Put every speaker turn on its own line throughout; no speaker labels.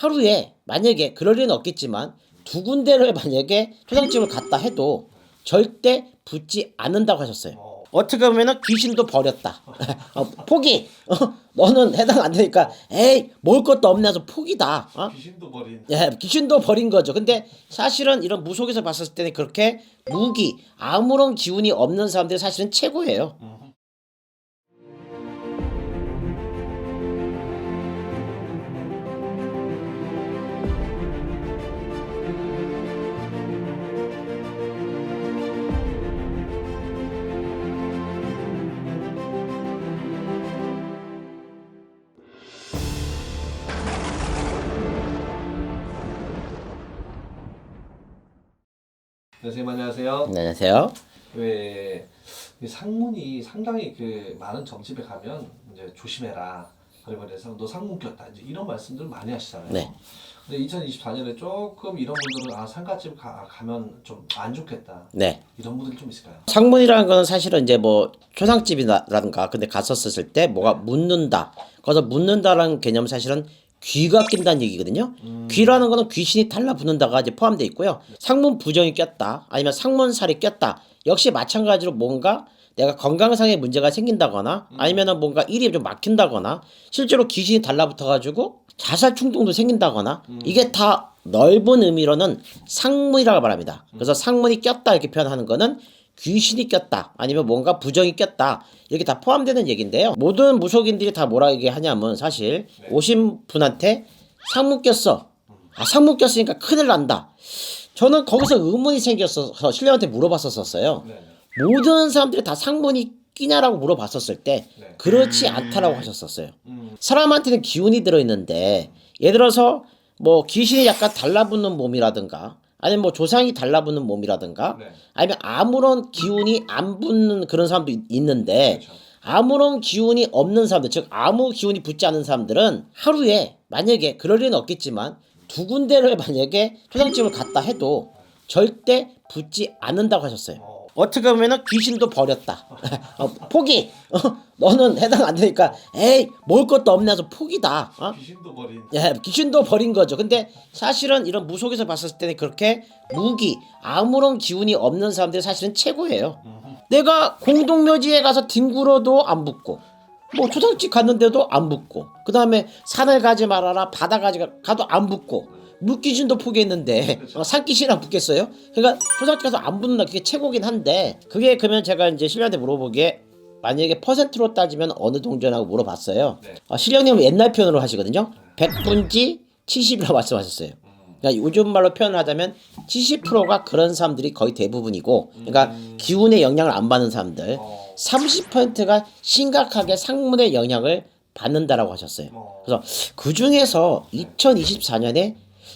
하루에 만약에 그럴 일은 없겠지만 두 군데를 만약에 초상집을 갔다 해도 절대 붙지 않는다고 하셨어요. 어떻게 보면은 귀신도 버렸다. 어, 포기. 어, 너는 해당 안 되니까 에이 먹을 것도 없네 해서 포기다. 어?
귀신도 버린
예, 귀신도 버린 거죠. 근데 사실은 이런 무속에서 봤을 때는 그렇게 무기, 아무런 기운이 없는 사람들이 사실은 최고예요.
선생님 안녕하세요.
네, 안녕하세요.
왜이 상문이 상당히 그 많은 점집에 가면 이제 조심해라. 그리고 그래서 너 상문 꼈다. 이제 이런 말씀들 많이 하시잖아요.
네.
근데 2024년에 조금 이런 분들은 아 상가집 가, 가면 좀 안 좋겠다.
네.
이런 분들이 좀 있을까요?
상문이라는 거는 사실은 이제 뭐 초상집이라든가 근데 갔었을 때 뭐가 묻는다. 거기서 묻는다라는 개념은 사실은 귀가 낀다는 얘기거든요. 귀라는 거는 귀신이 달라붙는다가 이제 포함되어 있고요. 상문 부정이 꼈다. 아니면 상문살이 꼈다. 역시 마찬가지로 뭔가 내가 건강상의 문제가 생긴다거나 아니면은 뭔가 일이 좀 막힌다거나 실제로 귀신이 달라붙어 가지고 자살 충동도 생긴다거나 이게 다 넓은 의미로는 상문이라고 말합니다. 그래서 상문이 꼈다 이렇게 표현하는 거는 귀신이 꼈다 아니면 뭔가 부정이 꼈다 이렇게 다 포함되는 얘기인데요. 모든 무속인들이 다 뭐라 얘기하냐면 사실 오신 분한테 상문 꼈어. 아 상문 꼈으니까 큰일 난다. 저는 거기서 의문이 생겼어서 신령한테 물어봤었어요.
네.
모든 사람들이 다 상문이 끼냐라고 물어봤었을 때
네.
그렇지 않다라고 하셨었어요.
음.
사람한테는 기운이 들어있는데 예를 들어서 뭐 귀신이 약간 달라붙는 몸이라든가 아니면 뭐 조상이 달라붙는 몸이라든가
네.
아니면 아무런 기운이 안 붙는 그런 사람도 있- 있는데
그렇죠.
아무런 기운이 없는 사람들 즉 아무 기운이 붙지 않은 사람들은 하루에 만약에 그럴 일은 없겠지만 두 군데를 만약에 초상집을 갔다 해도 절대 붙지 않는다고 하셨어요.
어.
어떻게 보면은 귀신도 버렸다. 어, 포기. 어, 너는 해당 안 되니까 에이 먹을 것도 없네 해서 포기다. 어?
귀신도 버린
예, 귀신도 버린 거죠. 근데 사실은 이런 무속에서 봤을 때는 그렇게 무기, 아무런 기운이 없는 사람들이 사실은 최고예요. 내가 공동묘지에 가서 뒹굴어도 안 붙고, 뭐 초상집 갔는데도 안 붙고, 그 다음에 산을 가지 말아라, 바다 가지 가- 가도 안 붙고, 물귀신도 포기했는데 어, 산귀신이랑 붙겠어요? 그러니까 초상집 가서 안 붙는다 그게 최고긴 한데 그게 그러면 제가 이제 신랑한테 물어보기에 만약에 퍼센트로 따지면 어느 동전하고 물어봤어요.
네.
어, 신령님은 옛날 표현으로 하시거든요. 100분지 70이라고 말씀하셨어요. 그러니까 요즘 말로 표현하자면 70%가 그런 사람들이 거의 대부분이고, 그러니까 기운의 영향을 안 받는 사람들,
어.
30%가 심각하게 상문의 영향을 받는다라고 하셨어요.
어.
그래서 그 중에서 2024년에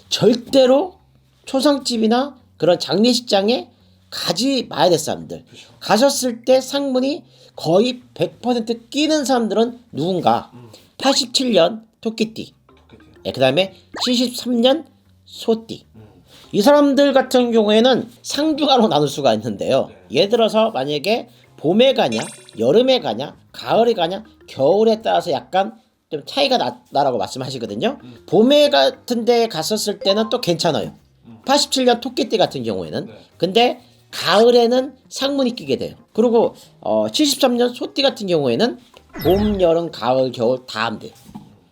절대로 초상집이나 그런 장례식장에 가지 마야 될 사람들. 가셨을 때 상문이 거의 100% 끼는 사람들은 누군가? 87년 토끼띠.
좋겠네요.
예, 그 다음에 73년 소띠.
음.
이 사람들 같은 경우에는 상중하로 나눌 수가 있는데요. 예를 들어서 만약에 봄에 가냐, 여름에 가냐, 가을에 가냐, 겨울에 따라서 약간 좀 차이가 났다라고 말씀하시거든요. 봄에 같은 데 갔었을 때는 또 괜찮아요. 87년 토끼띠 같은 경우에는.
네.
근데 가을에는 상문이 끼게 돼요. 그리고 어, 73년 소띠 같은 경우에는 봄, 여름, 가을, 겨울 다 안 돼요.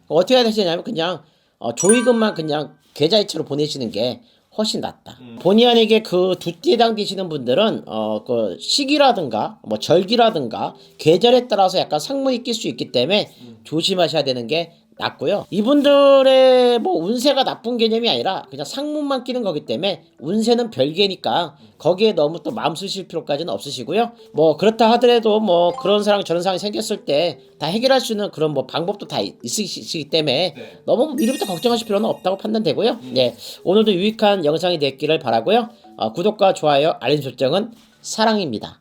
어떻게 해야 되냐면 그냥 어, 조의금만 그냥 계좌이체로 보내시는 게 훨씬 낫다. 본의 아니게 그 두띠에 당기시는 분들은 어 그 시기라든가 뭐 절기라든가 계절에 따라서 약간 상문이 낄 수 있기 때문에 조심하셔야 되는 게 낫고요. 이분들의 뭐 운세가 나쁜 개념이 아니라 그냥 상문만 끼는 거기 때문에 운세는 별개니까 거기에 너무 또 마음 쓰실 필요까지는 없으시고요. 뭐 그렇다 하더라도 뭐 그런 상황 저런 상황이 생겼을 때 다 해결할 수 있는 그런 뭐 방법도 다 있- 있으시기 때문에
네.
너무 미리부터 걱정하실 필요는 없다고 판단되고요. 네 오늘도 유익한 영상이 됐기를 바라고요. 어, 구독과 좋아요, 알림 설정은 사랑입니다.